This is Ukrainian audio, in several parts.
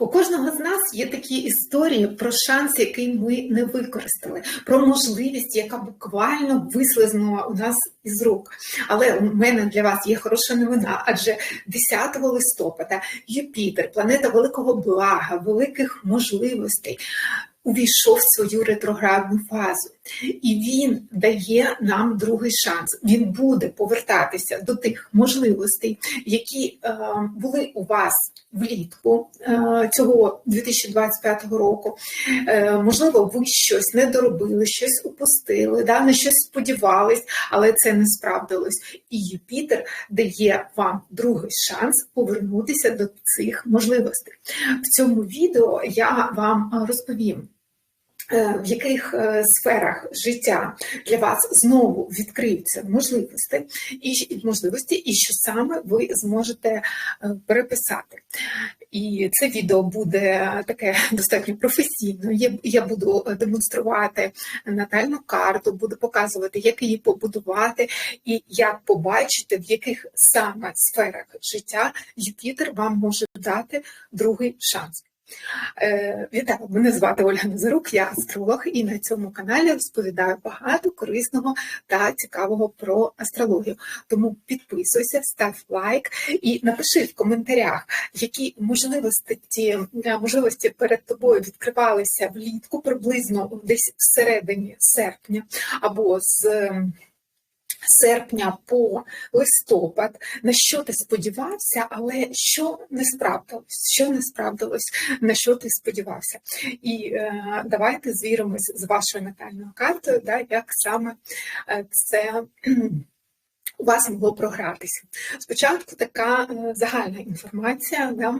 У кожного з нас є такі історії про шанс, який ми не використали, про можливість, яка буквально вислизнула у нас із рук. Але у мене для вас є хороша новина, адже 10 листопада Юпітер, планета великого блага, великих можливостей, увійшов в свою ретроградну фазу, і він дає нам другий шанс. Він буде повертатися до тих можливостей, які е, були у вас влітку е, цього 2025 року. Е, можливо, ви щось не доробили, щось упустили, да, на щось сподівались, але це не справдилось. І Юпітер дає вам другий шанс повернутися до цих можливостей. В цьому відео я вам розповім. Е, в яких е, сферах життя для вас знову відкриються можливості, і можливості, і що саме ви зможете е, переписати. І це відео буде таке достатньо професійне. Я буду демонструвати натальну карту, буду показувати, як її побудувати, і як побачити, в яких саме сферах життя Юпітер вам може дати другий шанс. Е, вітаю, мене звати Ольга Назарук, я астролог, і на цьому каналі розповідаю багато корисного та цікавого про астрологію. Тому підписуйся, став лайк і напиши в коментарях, які можливості можливості перед тобою відкривалися влітку приблизно десь всередині серпня або з серпня по листопад, на що ти сподівався, але що не справдилось, що не справдилось, на що ти сподівався. І е, давайте звіримось з вашою натальною картою, да, як саме е, це. У вас могло програтися. Спочатку така е, загальна інформація да,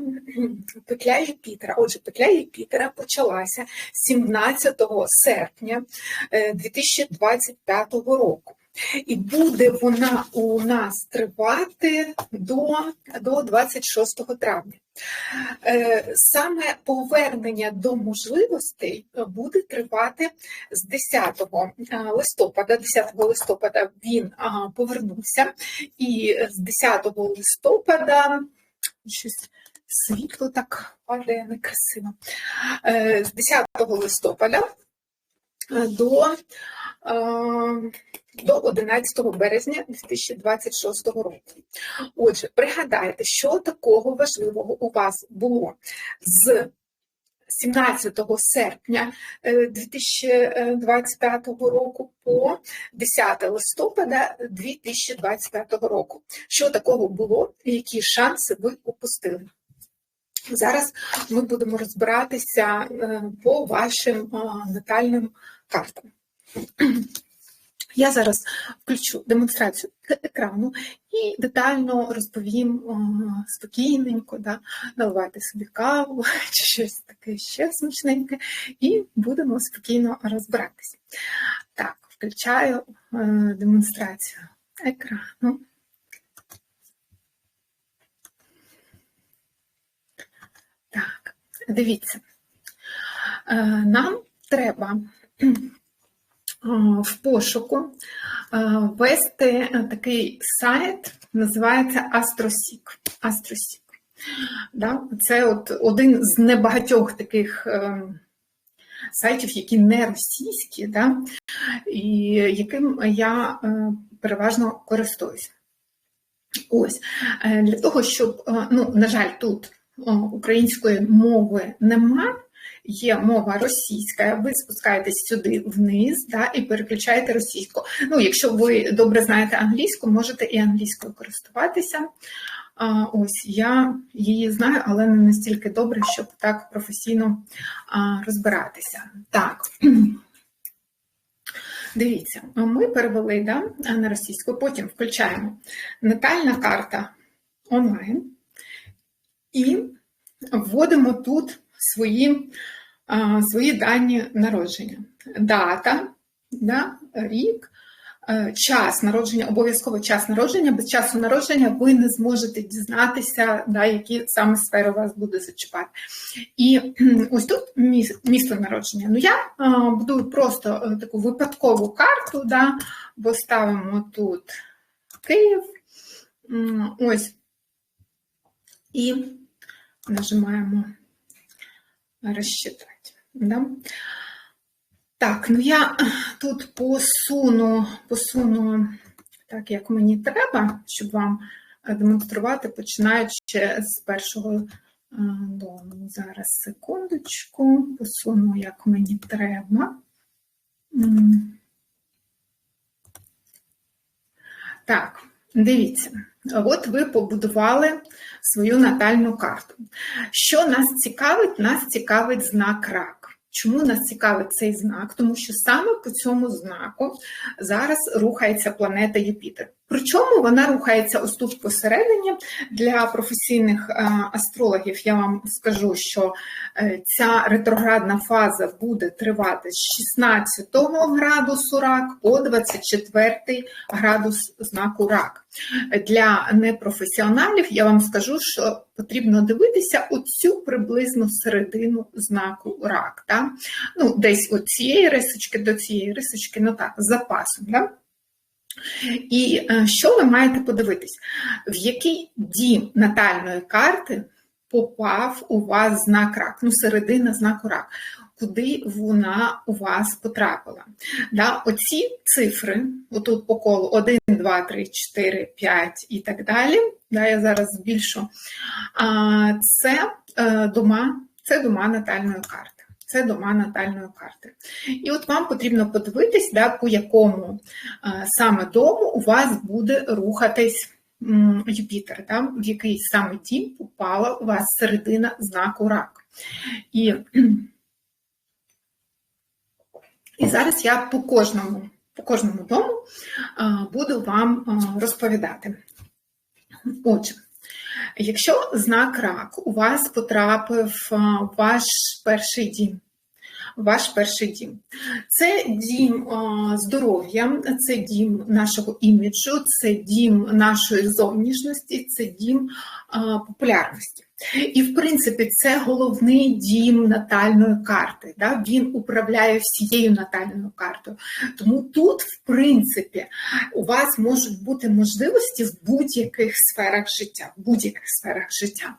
петля Юпітера. Отже, петля Юпітера почалася 17 серпня 2025 року. І буде вона у нас тривати до до 26 травня. Е, саме повернення до можливостей буде тривати з 10 е, листопада. 10 листопада він повернувся, і з 10 листопада щось світло так падає некрасиво. Е, з 10 листопада до до 11 березня 2026 року. Отже, пригадайте, що такого важливого у вас було з 17 серпня 2025 е, року по 10 листопада 2025 року. Що такого було, і які шанси ви упустили? Зараз ми будемо розбиратися е, по вашим натальним картам. Я зараз включу демонстрацію екрану і детально розповім спокійненько, да, наливайте собі каву чи щось таке ще смачненьке, і будемо спокійно розбиратися. Так, включаю е, демонстрацію екрану. Так, дивіться, е, нам треба в пошуку вести такий сайт, називається Астросік. Астросік. Це от один з небагатьох таких сайтів, які не російські, да? і яким я е, переважно користуюсь. Ось, е, Для того, щоб, е, ну, на жаль, тут української мови нема, є мова російська, ви спускаєтесь сюди вниз да, і переключаєте російську. Ну, Якщо ви добре знаєте англійську, можете і англійською користуватися. А, Ось я її знаю, але не настільки добре, щоб так професійно а, розбиратися. Так. Дивіться, ми перевели да, на російську, потім включаємо натальна карта онлайн і вводимо тут свої свої дані народження. Дата, да, рік, е, час народження, обов'язково час народження. Без часу народження ви не зможете дізнатися, да, які саме сфери вас буде зачіпати. І ось тут місто народження. Ну, Я будую просто е, таку випадкову карту, да, бо ставимо тут Київ. Ось. І нажимаємо рассчитать. Да? Так, ну я тут посуну, посуну так, як мені треба, щоб вам демонструвати, починаючи з першого е, дому. Зараз секундочку, посуну, як мені треба. Так, дивіться, от ви побудували свою натальну карту. Що нас цікавить? Нас цікавить знак рак. Чому нас цікавить цей знак? Тому що саме по цьому знаку зараз рухається планета Юпітер. Причому вона рухається ось тут посередині. Для професійних е, астрологів я вам скажу, що е, ця ретроградна фаза буде тривати з 16 градусу рак по 24 градус знаку рак. Для непрофесіоналів я вам скажу, що потрібно дивитися оцю приблизно середину знаку рак. Да? Ну, Десь от цієї рисочки до цієї рисочки, ну так, з запасом. Да? І е, що ви маєте подивитись? В який дім натальної карти попав у вас знак рак, ну, середина знаку рак, куди вона у вас потрапила? Да? Оці цифри, отут по колу 1, 2, 3, 4, 5 і так далі. Да, Я зараз збільшу. Це е, дома, це дома натальної карти це дома натальної карти. І от вам потрібно подивитись, да, по якому е, саме дому у вас буде рухатись Юпітер, да, в який саме дім попала у вас середина знаку рак. І і зараз я по кожному по кожному дому е, буду вам е, розповідати. Отже, якщо знак рак у вас потрапив в ваш перший дім, ваш перший дім. Це дім здоров'я, це дім нашого іміджу, це дім нашої зовнішності, це дім популярності. І, в принципі, це головний дім натальної карти. Да? Він управляє всією натальною картою. Тому тут, в принципі, у вас можуть бути можливості в будь-яких сферах життя. В будь-яких сферах життя.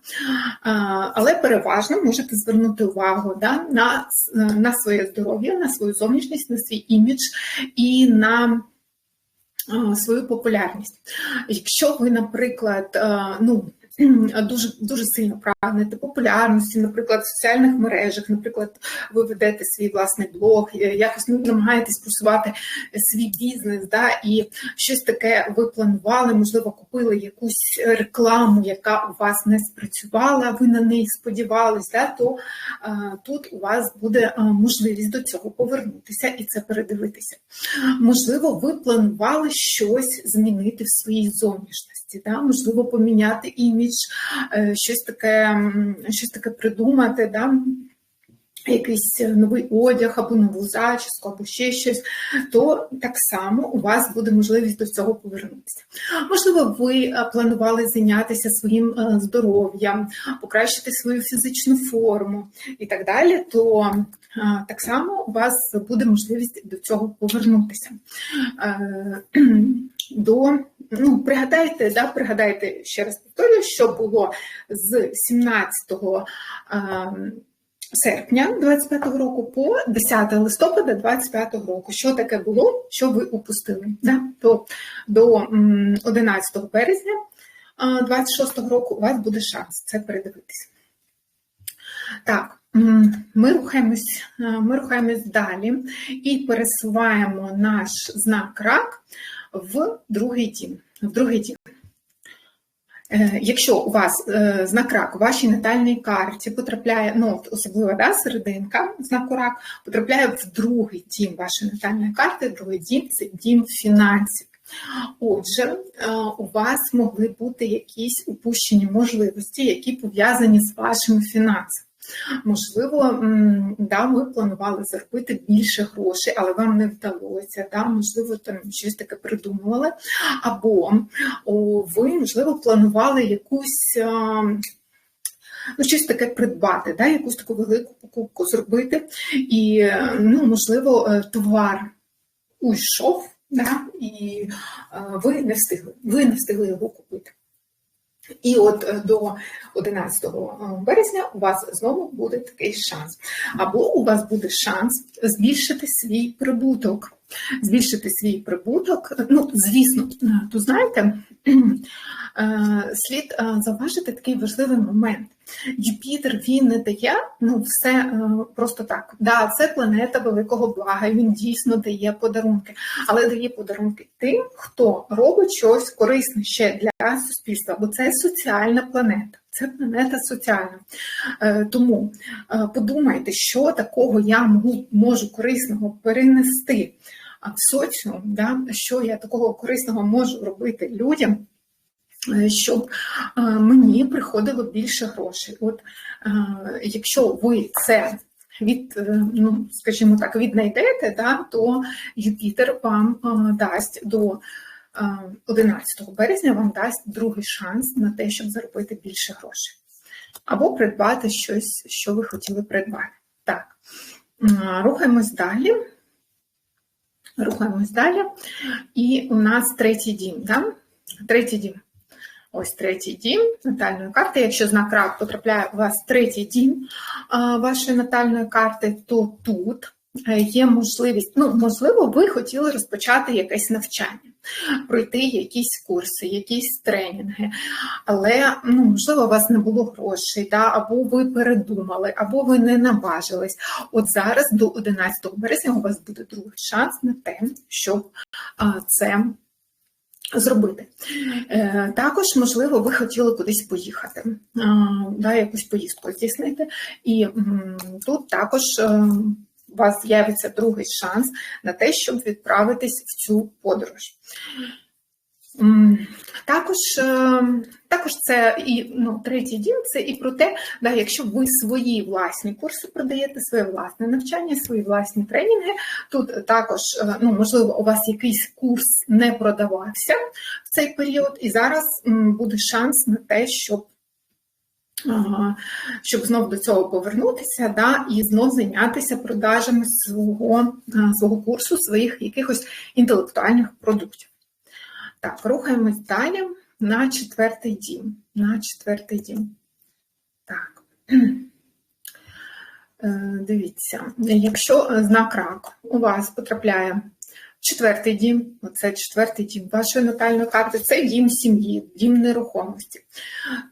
Але переважно можете звернути увагу да, на, на своє здоров'я, на свою зовнішність, на свій імідж і на. Свою популярність. Якщо ви, наприклад, ну дуже дуже сильно прагнете популярності, наприклад, в соціальних мережах, наприклад, ви ведете свій власний блог, е, якось ну, намагаєтесь просувати свій бізнес, да, і щось таке ви планували, можливо, купили якусь рекламу, яка у вас не спрацювала, ви на неї сподівались, да, то а, тут у вас буде а, можливість до цього повернутися і це передивитися. Можливо, ви планували щось змінити в своїй зовнішності, да, можливо, поміняти імідж ніж е, щось таке щось таке придумати, да? якийсь новий одяг або нову зачіску, або ще щось, то так само у вас буде можливість до цього повернутися. Можливо, ви е, планували зайнятися своїм е, здоров'ям, покращити свою фізичну форму і так далі, то так само у вас буде можливість до цього повернутися. До ну, пригадайте, да, пригадайте, ще раз повторюю, що було з 17 ем, серпня 25-го року по 10 листопада 25-го року. Що таке було, що ви упустили? Да? То до 11 березня 26-го року у вас буде шанс це передивитися. Так, ми рухаємось, ми рухаємось далі і пересуваємо наш знак рак в другий дім. В другий дім. Е, якщо у вас е, знак рак у вашій натальній карті потрапляє, ну особливо да, серединка знаку рак, потрапляє в другий дім вашої натальної карти, другий дім це дім фінансів. Отже, е, у вас могли бути якісь упущені можливості, які пов'язані з вашими фінансами. Можливо, да, ви планували заробити більше грошей, але вам не вдалося. Да? Можливо, там щось таке придумували. Або о, ви, можливо, планували якусь. Ну, щось таке придбати, да, якусь таку велику покупку зробити, і, ну, можливо, е, товар уйшов, да, і ви не встигли, ви не встигли його купити. І от е, до 11 березня у вас знову буде такий шанс. Або у вас буде шанс збільшити свій прибуток. Збільшити свій прибуток. Ну, звісно, тут знаєте, слід заважити такий важливий момент. Юпітер він не дає ну, все е, просто так. Да, Це планета великого блага, він дійсно дає подарунки, але дає подарунки тим, хто робить щось корисне ще для суспільства, бо це соціальна планета. Це планета соціальна. Е, тому е, подумайте, що такого я можу корисного перенести в соціум, да? що я такого корисного можу робити людям. Е, щоб е, мені приходило більше грошей. От е, якщо ви це від, ну, скажімо так, віднайдете, да, то Юпітер вам дасть до 11 березня вам дасть другий шанс на те, щоб заробити більше грошей. Або придбати щось, що ви хотіли придбати. Так, рухаємось далі. Рухаємось далі. І у нас третій дім. Да? Третій дім. Ось третій дім натальної карти. Якщо знак рак потрапляє у вас третій дім вашої натальної карти, то тут е, є можливість, ну, можливо, ви хотіли розпочати якесь навчання, пройти якісь курси, якісь тренінги, але ну, можливо, у вас не було грошей, да, або ви передумали, або ви не наважились. От зараз до 11 березня у вас буде другий шанс на те, щоб це зробити. Е, також, можливо, ви хотіли кудись поїхати, да, якусь поїздку здійснити. І тут також е, у вас з'явиться другий шанс на те, щоб відправитись в цю подорож. Також е, також це і ну, третій дім це і про те, да, якщо ви свої власні курси продаєте, своє власне навчання, свої власні тренінги. Тут також, е, ну, можливо, у вас якийсь курс не продавався в цей період, і зараз буде шанс на те, щоб щоб знов до цього повернутися да, і знов зайнятися продажами свого, е, свого курсу, своїх якихось інтелектуальних продуктів. Так, рухаємось далі на четвертий дім. На четвертий дім. Так. Е, дивіться, якщо знак рак у вас потрапляє Четвертий дім, оце четвертий дім вашої натальної карти, це дім сім'ї, дім нерухомості.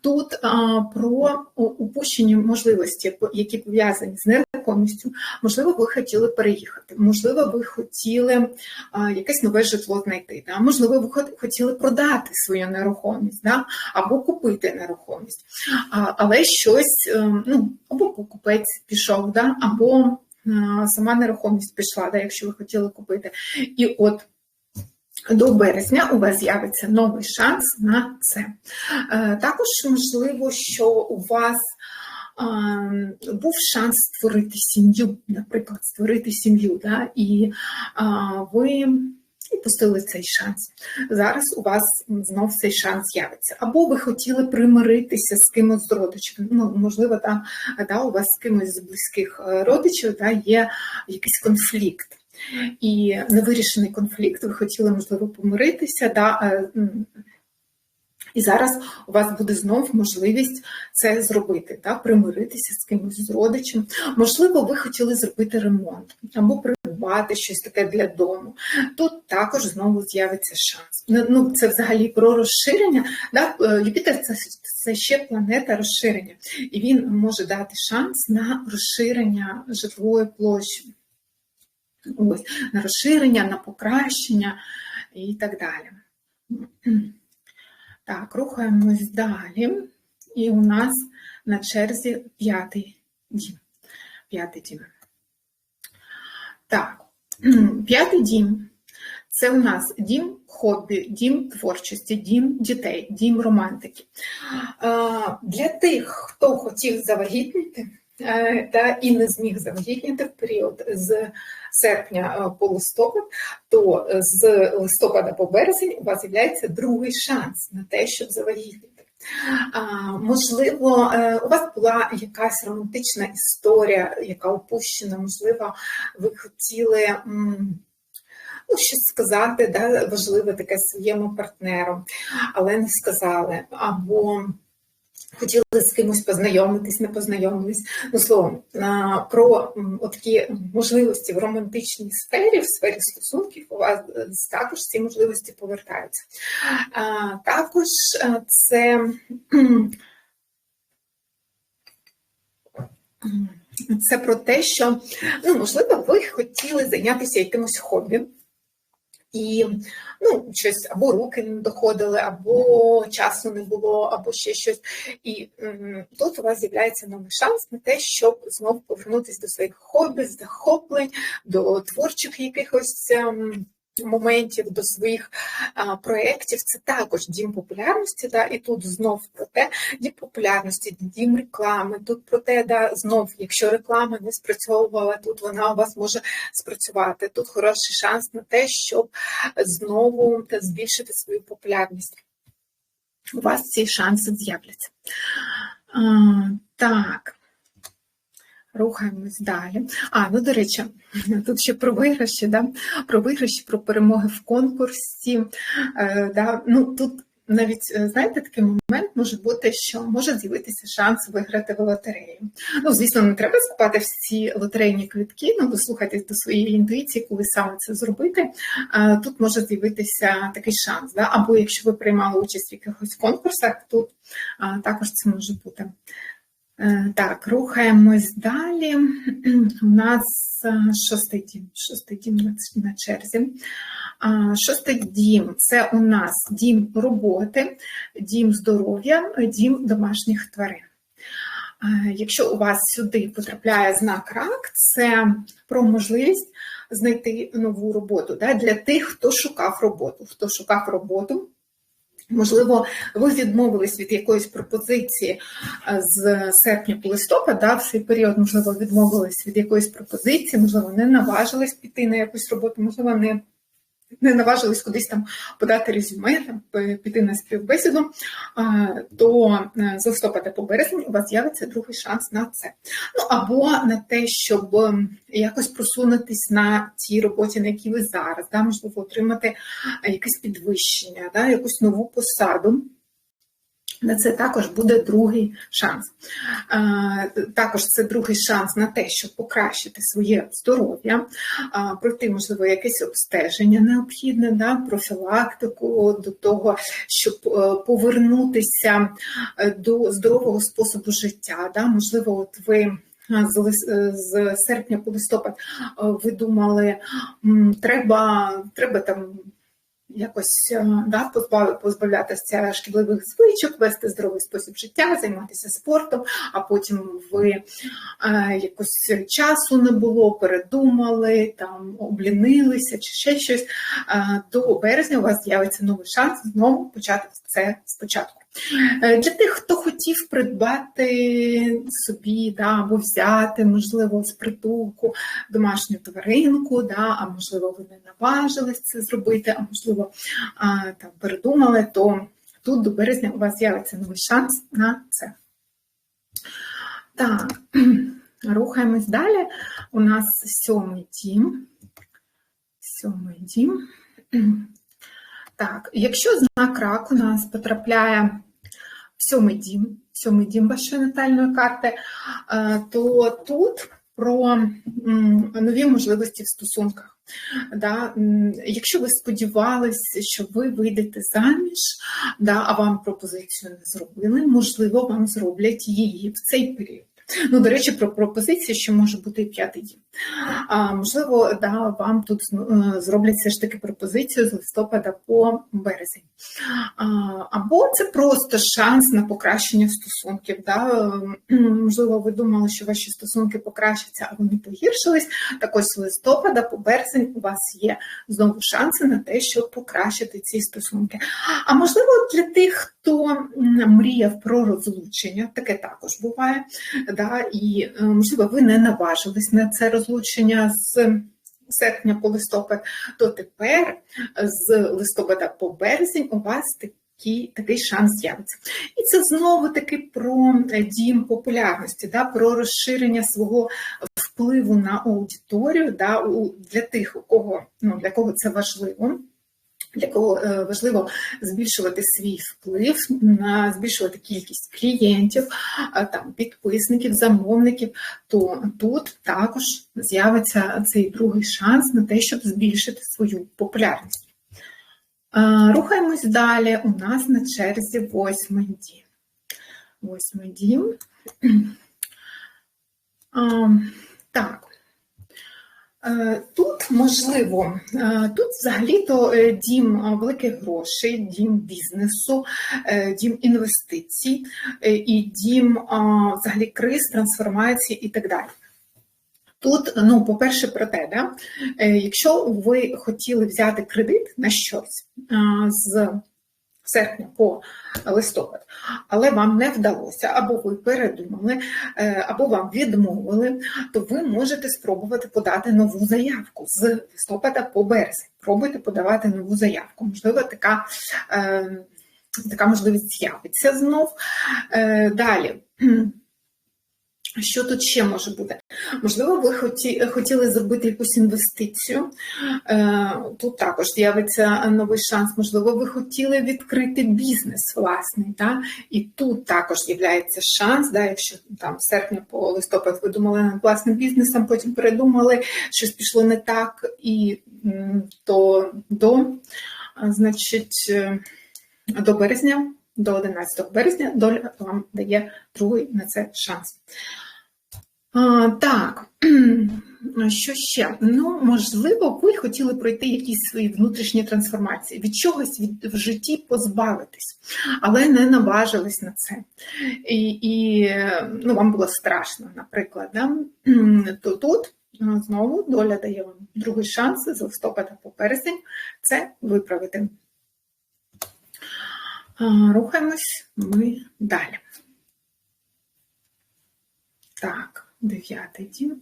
Тут а, про упущені можливості, які пов'язані з нерухомістю, можливо, ви хотіли переїхати, можливо, ви хотіли а, якесь нове житло знайти, да? можливо, ви хотіли продати свою нерухомість да? або купити нерухомість, а, але щось, ем, ну, або покупець пішов, да? або сама нерухомість пішла, да, якщо ви хотіли купити. І от до березня у вас з'явиться новий шанс на це. Е, також можливо, що у вас був шанс створити сім'ю, наприклад, створити сім'ю, да, і ви і пустили цей шанс. Зараз у вас знов цей шанс з'явиться. Або ви хотіли примиритися з кимось з родичів. Ну, можливо, там да, у вас з кимось з близьких е, родичів да, є якийсь конфлікт. І невирішений конфлікт, ви хотіли, можливо, помиритися, да, е, і зараз у вас буде знов можливість це зробити, так, примиритися з кимось з родичем. Можливо, ви хотіли зробити ремонт або придбати щось таке для дому. Тут також знову з'явиться шанс. Ну, ну Це взагалі про розширення. Да? Е, Юпітер це, це ще планета розширення, і він може дати шанс на розширення житлової площі. Ось, на розширення, на покращення і так далі. Так, рухаємось далі. І у нас на черзі п'ятий дім. П'ятий дім. Так, п'ятий дім. Це у нас дім хобі, дім творчості, дім дітей, дім романтики. Для тих, хто хотів завагітнити, е, та і не зміг завагітніти в період з серпня е, по листопад, то е, з листопада по березень у вас з'являється другий шанс на те, щоб завагітніти. Можливо, е, у вас була якась романтична історія, яка опущена, можливо, ви хотіли ну, щось сказати, да, важливе таке своєму партнеру, але не сказали. Або хотіли з кимось познайомитись, не познайомились. Ну, словом, про такі можливості в романтичній сфері, в сфері стосунків, у вас е, також ці можливості повертаються. Також е, це. Це про те, що ну, можливо, ви хотіли зайнятися якимось хобі, і ну, щось або руки не доходили, або часу не було, або ще щось. І м, тут у вас з'являється новий шанс на те, щоб знову повернутися до своїх хобі, захоплень, до творчих якихось. ем, Моментів до своїх а, проєктів це також дім популярності, да, і тут знов про те, дім популярності, дім реклами. Тут про те, да, знов, якщо реклама не спрацьовувала, тут вона у вас може спрацювати. Тут хороший шанс на те, щоб знову збільшити свою популярність. У вас ці шанси з'являться. Так. Рухаємось далі. А, ну до речі, тут ще про виграші, да? про виграші, про перемоги в конкурсі. Е, да? ну, тут навіть, е, знаєте, такий момент може бути, що може з'явитися шанс виграти в лотерею. Ну, звісно, не треба скупати всі лотерейні квитки, ну, дослухайтесь до своєї інтуїції, коли саме це зробити. Е, Тут може з'явитися такий шанс. Да? Або якщо ви приймали участь в якихось конкурсах, тут е, також це може бути. Е, Так, рухаємось далі. У нас е, шостий дім, шостий дім на- черзі. Шостий дім це у нас дім роботи, дім здоров'я, дім домашніх тварин. Е, Якщо у вас сюди потрапляє знак рак, це про можливість знайти нову роботу для тих, хто шукав роботу. Хто шукав роботу, Можливо, ви відмовились від якоїсь пропозиції е, з серпня по листопад, да, в цей період, можливо, відмовились від якоїсь пропозиції, можливо, не наважились піти на якусь роботу, можливо, не, не наважились кудись там подати резюме, там, піти на співбесіду, то е, з листопада по березень у вас з'явиться другий шанс на це. Ну або на те, щоб якось просунутись на тій роботі, на якій ви зараз, да, можливо, отримати е, якесь підвищення, да, якусь нову посаду. На це також буде другий шанс. Також це другий шанс на те, щоб покращити своє здоров'я, пройти, можливо, якесь обстеження необхідне, да, профілактику до того, щоб е, повернутися е, до здорового способу життя. Да. Можливо, от ви. е, З, серпня по листопад ви думали, треба, треба там якось е, да, позбавлятися шкідливих звичок, вести здоровий спосіб життя, займатися спортом, а потім ви е, якось часу не було, передумали, там облінилися чи ще щось. До березня у вас з'явиться новий шанс знову почати це спочатку. Е, Для тих, хто хотів придбати собі да, або взяти, можливо, з притулку домашню тваринку, да, а можливо, ви не наважились це зробити, а можливо, а, там, передумали, то тут до березня у вас з'явиться новий шанс на це. Так, рухаємось далі. У нас сьомий дім. Сьомий дім. Так, якщо знак рак у нас потрапляє в сьомий дім, сьомий дім вашої натальної карти, е, то тут про нові можливості в стосунках. Да? Якщо ви сподівалися, що ви вийдете заміж, да, а вам пропозицію не зробили, можливо, вам зроблять її в цей період. Ну, до речі, про пропозиції, що може бути і п'ятий дім. А, можливо, да, вам тут е, зроблять все ж таки пропозицію з листопада по березень. А, або це просто шанс на покращення стосунків. Да? Ем, Можливо, ви думали, що ваші стосунки покращаться, а вони погіршились. Так ось з листопада по березень у вас є знову шанси на те, щоб покращити ці стосунки. А можливо, для тих, хто мріяв про розлучення, таке також буває. Да? І е, можливо, ви не наважились на це розлучення з серпня по листопад, то тепер з листопада по березень у вас такий, такий шанс з'явиться. І це знову таки про е, дім популярності, да, про розширення свого впливу на аудиторію да, для тих, у кого ну, для кого це важливо. Для кого е, важливо збільшувати свій вплив, збільшувати кількість клієнтів, е, там підписників, замовників, то тут також з'явиться цей другий шанс на те, щоб збільшити свою популярність. Е, Рухаємось далі. У нас на черзі восьмий дім. Восьмий дім. Так. Е, Тут можливо, е, тут взагалі-то е, дім великих грошей, дім бізнесу, дім інвестицій і дім взагалі криз, трансформації і так далі. Тут, ну, по-перше, про те, да, якщо ви хотіли взяти кредит на щось з серпня по листопад, але вам не вдалося, або ви передумали, е, або вам відмовили, то ви можете спробувати подати нову заявку з листопада по березень. Пробуйте подавати нову заявку. Можливо, така, е, така можливість з'явиться знов. Е, Далі. Що тут ще може бути? Можливо, ви хоті, хотіли зробити якусь інвестицію. Е, Тут також з'явиться новий шанс. Можливо, ви хотіли відкрити бізнес власний. Да? І тут також з'являється шанс, да, якщо там в серпні по листопад ви думали над власним бізнесом, потім передумали, щось пішло не так, і то до, значить, е, до березня до 11 березня доля вам дає другий на це шанс. А, так, що ще? Ну, можливо, ви хотіли пройти якісь свої внутрішні трансформації, від чогось від, в житті позбавитись, але не наважились на це. І, і ну, вам було страшно, наприклад. Да? То тут знову доля дає вам другий шанс з листопада по березень це виправити. Рухаємось ми далі. Так, дев'ятий дім.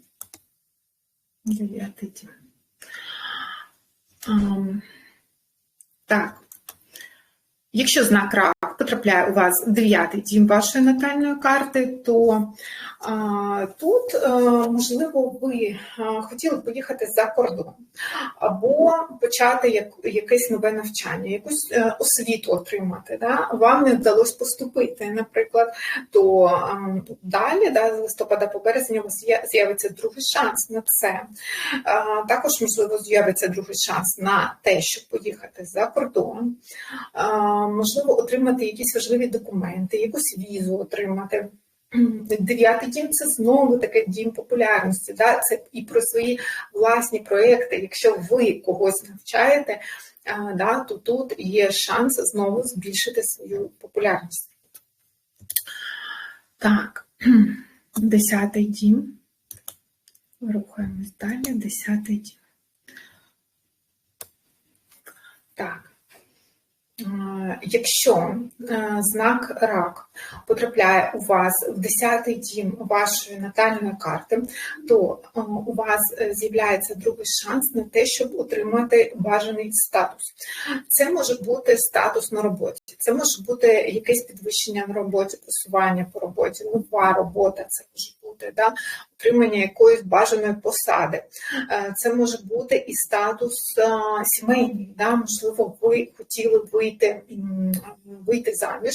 Дев'ятий дім. Um, так. Якщо знак рак потрапляє у вас дев'ятий дім вашої натальної карти, то а, тут, а, можливо, ви а, хотіли поїхати за кордон, або почати як, якесь нове навчання, якусь а, освіту отримати. Да? Вам не вдалося поступити, наприклад, то а, далі, да, з листопада по березня, у вас з'явиться другий шанс на це. А, також, можливо, з'явиться другий шанс на те, щоб поїхати за кордон. А, можливо, отримати якісь важливі документи, якусь візу отримати. Дев'ятий дім це знову таке дім популярності. Да? Це і про свої власні проекти. Якщо ви когось навчаєте, да, то тут є шанс знову збільшити свою популярність. Так, десятий дім. Рухаємось далі. Десятий дім. Так. Якщо знак рак потрапляє у вас в 10-й дім вашої натальної карти, то у вас з'являється другий шанс на те, щоб отримати бажаний статус. Це може бути статус на роботі, це може бути якесь підвищення на роботі, просування по роботі, нова робота, це може бути да, отримання якоїсь бажаної посади. Це може бути і статус сімейний. Да, Можливо, ви хотіли вийти вийти заміж,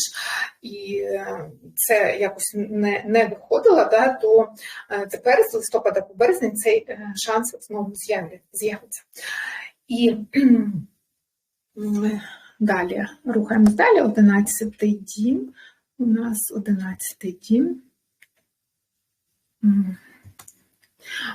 і це якось не не виходило, да, то тепер з листопада по березень цей шанс знову з'явиться. І далі рухаємось далі. Одинадцятий дім. У нас одинадцятий дім.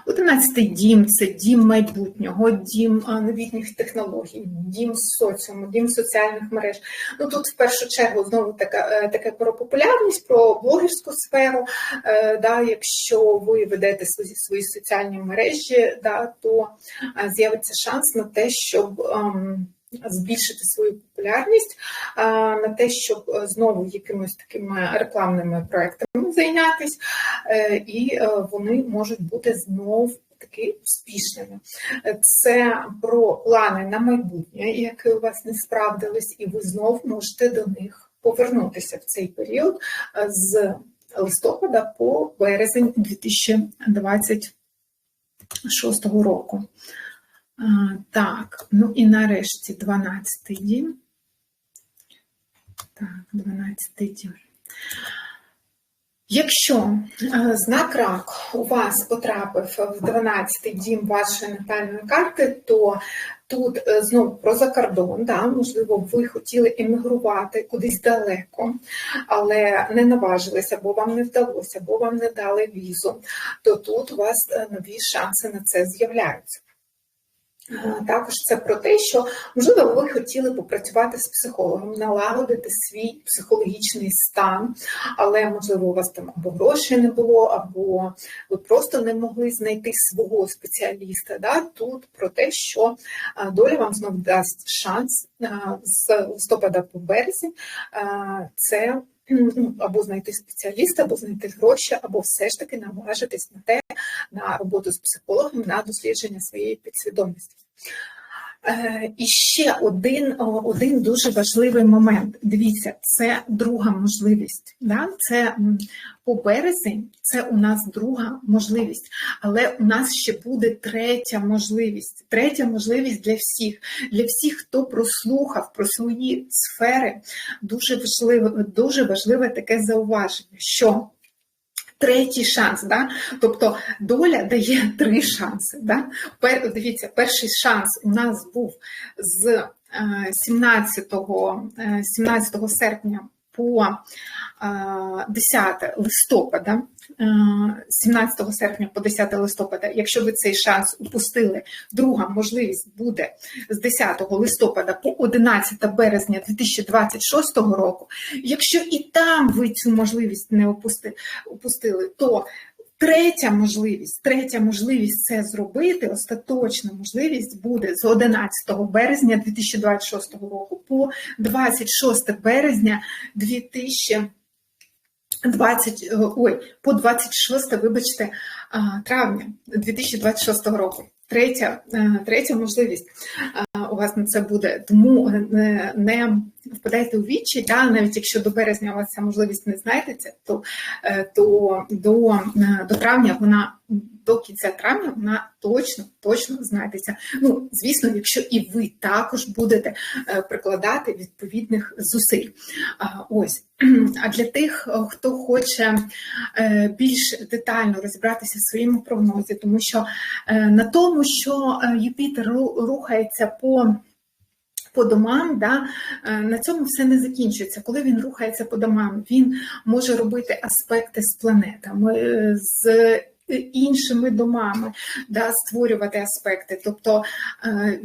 Одинадцятий дім це дім майбутнього, дім новітніх технологій, дім соціуму, дім соціальних мереж. Ну тут в першу чергу знову така таке про популярність, про блогерську сферу. Да, Якщо ви ведете свої свої соціальні мережі, да, то з'явиться шанс на те, щоб. Збільшити свою популярність на те, щоб знову якимось такими рекламними проектами зайнятися, і вони можуть бути знов таки успішними. Це про плани на майбутнє, які у вас не справдились, і ви знов можете до них повернутися в цей період з листопада по березень 2026 року. Так, ну і нарешті 12 дім. Так, 12 дім. Якщо знак рак у вас потрапив в 12-й дім вашої натальної карти, то тут знову про закордон, да, можливо, ви хотіли емігрувати кудись далеко, але не наважилися, бо вам не вдалося, бо вам не дали візу, то тут у вас нові шанси на це з'являються. Також це про те, що можливо ви хотіли попрацювати з психологом, налагодити свій психологічний стан, але можливо у вас там або грошей не було, або ви просто не могли знайти свого спеціаліста. Да? Тут про те, що доля вам знову дасть шанс з листопада по березень. Це або знайти спеціаліста, або знайти гроші, або все ж таки наважитись на те, на роботу з психологом, на дослідження своєї підсвідомості. Е, і ще один один дуже важливий момент. Дивіться, це друга можливість. Да? Це по березень, це у нас друга можливість, але у нас ще буде третя можливість. Третя можливість для всіх, для всіх, хто прослухав про свої сфери, дуже важливе, дуже важливе таке зауваження, що третій шанс. Да? Тобто доля дає три шанси. Да? Пер, дивіться, перший шанс у нас був з 17 17 е, серпня по 10 е, листопада, 17 е, серпня по 10 листопада, якщо ви цей шанс упустили, друга можливість буде з 10 листопада по 11 березня 2026 року. Якщо і там ви цю можливість не упустили, то Третя можливість, третя можливість це зробити, остаточна можливість буде з 11 березня 2026 року по 26 березня 2020, е, ой, по 26, вибачте, травня 2026 року. Третя е, третя можливість на це буде, тому не, не впадайте у вічі, да, навіть якщо до березня у вас ця можливість не знайдеться, то е, то до, е, до травня вона до кінця травня вона точно точно знайдеться. Ну, звісно, якщо і ви також будете е, прикладати відповідних зусиль. Ось. А для тих, хто хоче більш детально розібратися в своєму прогнозі, тому що на тому, що Юпітер рухається по по домам, да, е, на цьому все не закінчується. Коли він рухається по домам, він може робити аспекти з планетами, е, з іншими домами, да, створювати аспекти. Тобто е,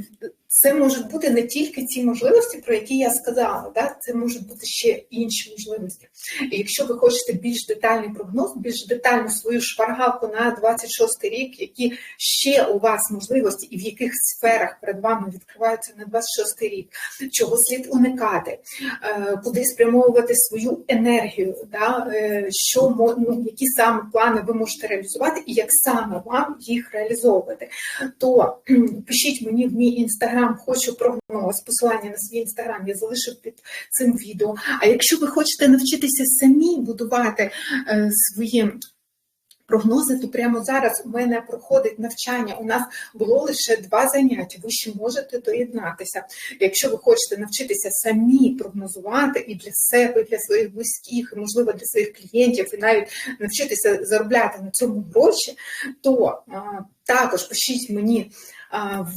це можуть бути не тільки ці можливості, про які я сказала, да? це можуть бути ще інші можливості. І якщо ви хочете більш детальний прогноз, більш детальну свою шпаргалку на 26 рік, які ще у вас можливості і в яких сферах перед вами відкриваються на 26 рік, чого слід уникати, е, куди спрямовувати свою енергію, да? Е, що ну, які саме плани ви можете реалізувати, і як саме вам їх реалізовувати, то пишіть мені в мій інстаграм інстаграм, хочу прогноз, посилання на свій інстаграм, я залишу під цим відео. А якщо ви хочете навчитися самі будувати е, свої прогнози, то прямо зараз у мене проходить навчання. У нас було лише два заняття. Ви ще можете доєднатися. Якщо ви хочете навчитися самі прогнозувати і для себе, і для своїх близьких, і можливо для своїх клієнтів, і навіть навчитися заробляти на цьому гроші, то а, також пишіть мені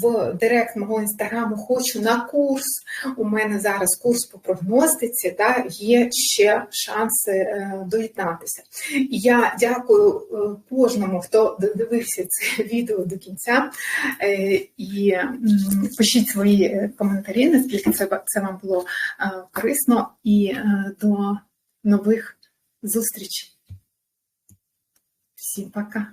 в директ мого інстаграму хочу на курс. У мене зараз курс по прогностиці, да, є ще шанси е, доєднатися. Я дякую е, кожному, хто додивився це відео до кінця. Е, і пишіть свої коментарі, наскільки це, це вам було корисно, і до нових зустрічей. Всім пока!